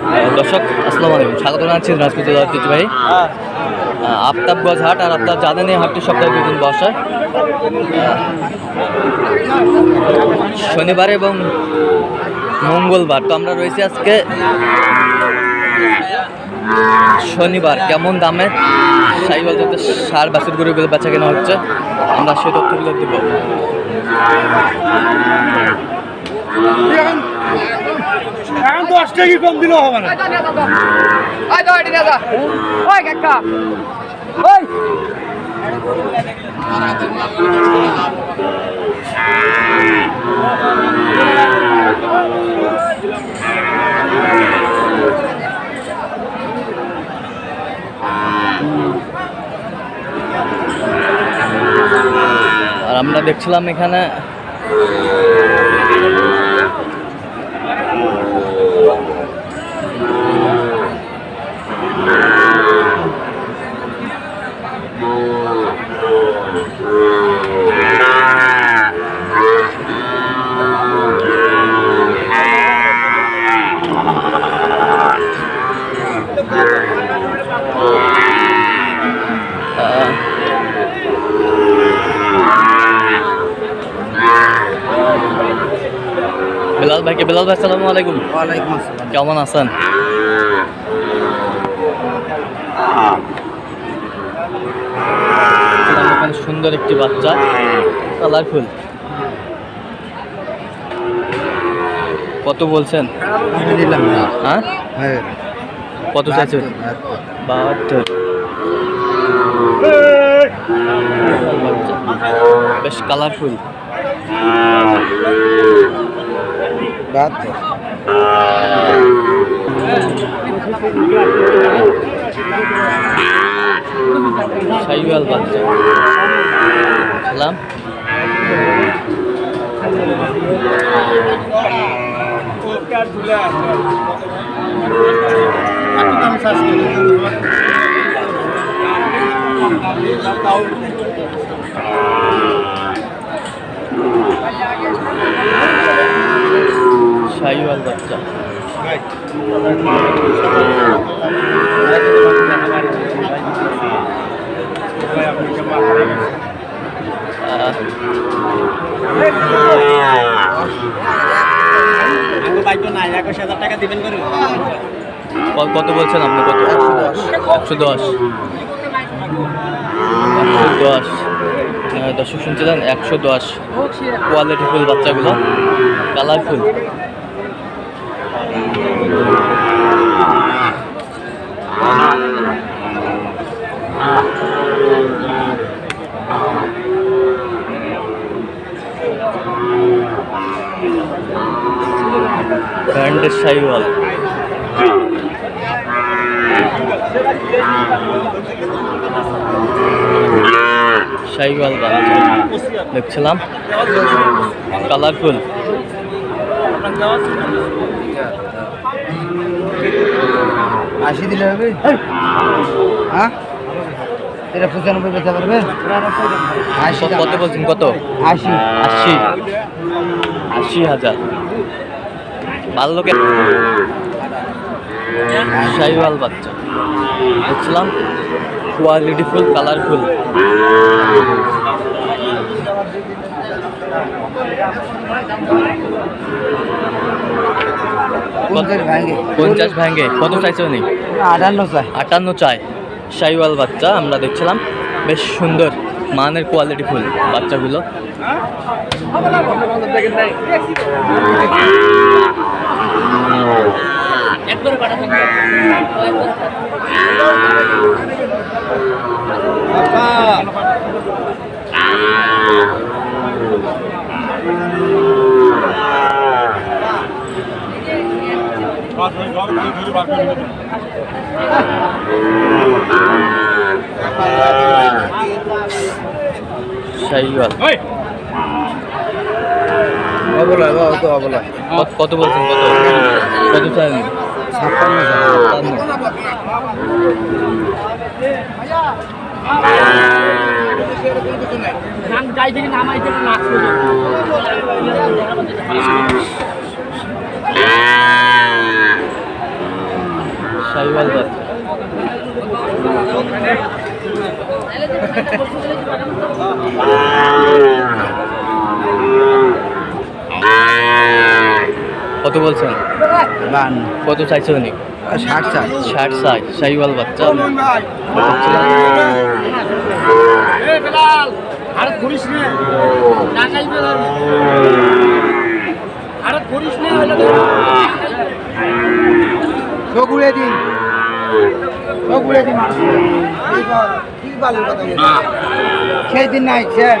দর্শক আসসালামু আলাইকুম। স্বাগত জানাচ্ছি ঐতিহ্যবাহী আহ, আফতাবগঞ্জ হাট আর আপনার জানেন এই হাটটি সপ্তাহে দুদিন বসে। আহ, শনিবার এবং মঙ্গলবার। তো আমরা রয়েছি আজকে শনিবার। কেমন দামে সাইবার যাতে সার বাছুর গরুগুলো বেচা কেনা হচ্ছে? আমরা সেই তথ্যগুলো দেবো। এখন দশ টাকা কম দিলেও হবে না। ওই কাকা ওই আর আমরা দেখছিলাম এখানে Eh... বেলাল ভাই আসসালামু আলাইকুম। ওয়ালাইকুম আসসালাম। কেমন আছেন? সুন্দর একটি বাচ্চা কালারফুল কত বলছেন? হ্যাঁ? হ্যাঁ। কত চাইছেন? বাহাত্তর বেশ কালারফুল। বাহাত্তর সাইওয়াল বাচ্চা সালাম সাইওয়াল বাচ্চা আহ, ক- কত বলছেন আপনি কত? একশো দশ। একশো দশ। দর্শক শুনছিলেন একশো দশ। কোয়ালিটি ফুল বাচ্চাগুলো কালারফুল ব্র্যান্ডের শাহিওয়াল শাহিওয়াল বাচ্চা দেখছিলাম। কালারফুল। আশি দিলে হবে? হ্যাঁ? এটা পঁচানব্বই বেচা পারবে কত- কত বলছেন? কত? আশি। আশি। আশি হাজার। ভালো লোকের শাহিওয়াল বাচ্চা। দেখছিলাম কোয়ালিটি ফুল কালারফুল পঞ্চাশ ভাঙে পঞ্চাশ ভাঙ্গে। কত চাইছে উনি? আটান্ন চাই। আটান্ন চায় শাহিওয়াল বাচ্চা আমরা দেখছিলাম। বেশ সুন্দর মানের কোয়ালিটি ফুল বাচ্চাগুলো। শাহিওয়াল। অবলা তো অবলা কত- বলছেন? কত? কত চান কত বলছেন? বান কত চাইছে উনি ষাট চাই। ষাট সাই সাইওয়াল বাচ্চা। আরে করিস না। টাকাই বেলা আরে করিস না হলো সগুড়ে দিন। সগুড়ে দিন। সেই দিন নাই শেষ।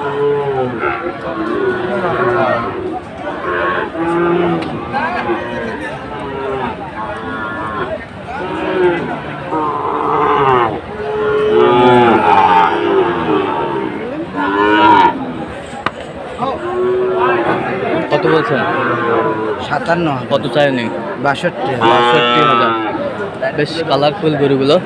কত বলছেন সাতান্ন কত চাই উনি বাষট্টি বাষট্টি হাজার। বেশ কালারফুল গরুগুলো।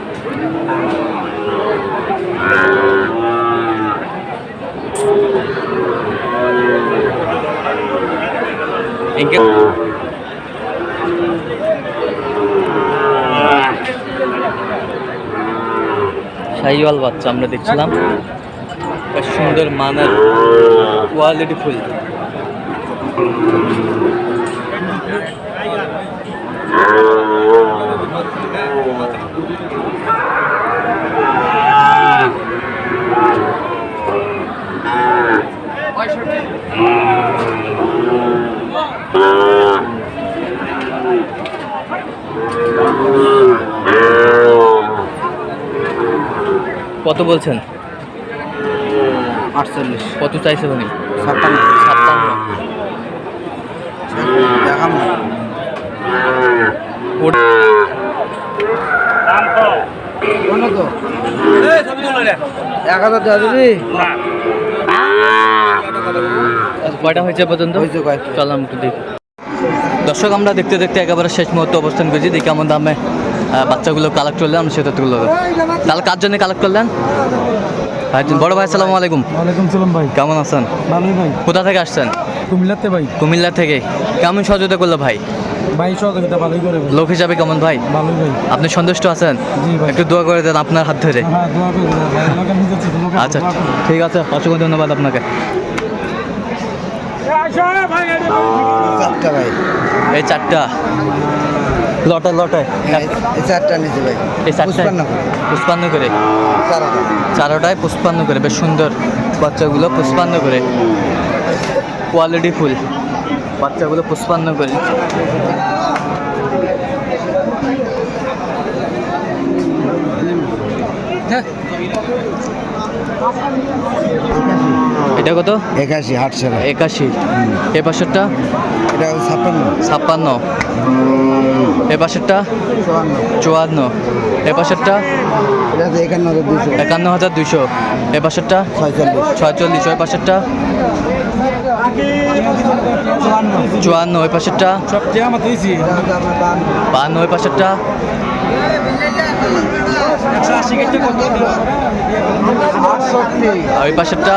ইনকে শাহিওয়াল বাচ্চা আমরা দেখছিলাম। সুন্দর মানের কোয়ালিটি ফুল। কত বলছেন? আটচল্লিশ। কত চাইছে উনি? ছাপ্পান্ন। ছাপ্পান্ন। দেখাম না ওর- কোনো তো এক হাজার দেওয়া যাবি কয়টা হয়েছে পর্যন্ত? হয়েছে কয়েকটা। চলাম একটু দেখি। দর্শক আমরা দেখতে দেখতে একেবারে শেষ মুহূর্তে অবস্থান করছি। দেখি কেমন দামে বাচ্চাগুলো কালেক্ট করলাম আমরা সেটা তুলে দেবো তাহলে কার জন্য কালেক্ট করলেন? ভাই বড় ভাই আসসালামু আলাইকুম। ওয়ালাইকুম সালাম ভাই। কেমন আছেন? ভালোই ভাই। কোথা থেকে আসছেন? কুমিল্লাতে ভাই। কুমিল্লা থেকে। কেমন সহযোগিতা করল ভাই? ভাই সহযোগিতা ভালোই করে লোক হিসাবে কেমন ভাই? ভালোই ভাই। আপনি সন্তুষ্ট আছেন? একটু দোয়া করে দেন আপনার হাত ধরে। হ্যাঁ আচ্ছা ঠিক আছে অসংখ্য ধন্যবাদ আপনাকে। চারটা ভাই। এই চারটা। লটে লটে। হ্যাঁ, এই- এই চারটা নিচে ভাই। এই চারটা পুষ্পান্ন করে। চারোটায় পুষ্পান্ন করে। বেশ সুন্দর বাচ্চাগুলো পুষ্পান্ন করে। Quality full. বাচ্চাগুলো পুষ্পান্ন করে। এটা কত? একাশি হাট সেরা। একাশি। এ পাশেরটা? এটা ছাপ্পান্ন। ছাপ্পান্ন। এ পাশেরটা? চুয়ান্ন। এ পাশেরটা? একান্ন হাজার দুশো একান্ন হাজার দুইশো। এ পাশেরটা? ছয়চল্লিশ। ছয়চল্লিশ। ওই পাশেরটা? চুয়ান্ন। ওই পাশেরটা? বান্ন। ওই পাশেরটা? ওই পাশেরটা?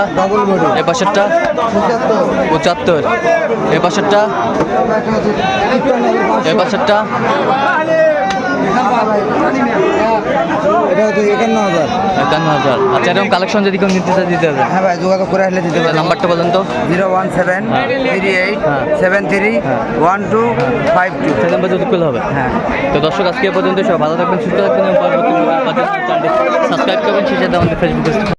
এ পাশেরটা? পঁচাত্তর। পঁচাত্তর। এ পাশেরটা? এ পাশেরটা? এটা হচ্ছে একান্ন হাজার। একান্ন হাজার আচ্ছা এরকম কালেকশন যদি কেউ নিতে চায় দিতে হবে। হ্যাঁ ভাই যোগাযোগ করে আসলে দিতে হবে নাম্বারটা বলেন তো। Zero one seven three eight হ্যাঁ। Seven three one two five two. সেই নাম্বার যদি করলে হবে। হ্যাঁ। তো দর্শক আজকে পর্যন্ত সব ভালো থাকবেন সুস্থ থাকবেন সাবস্ক্রাইব করবেন আমাদের ফেসবুক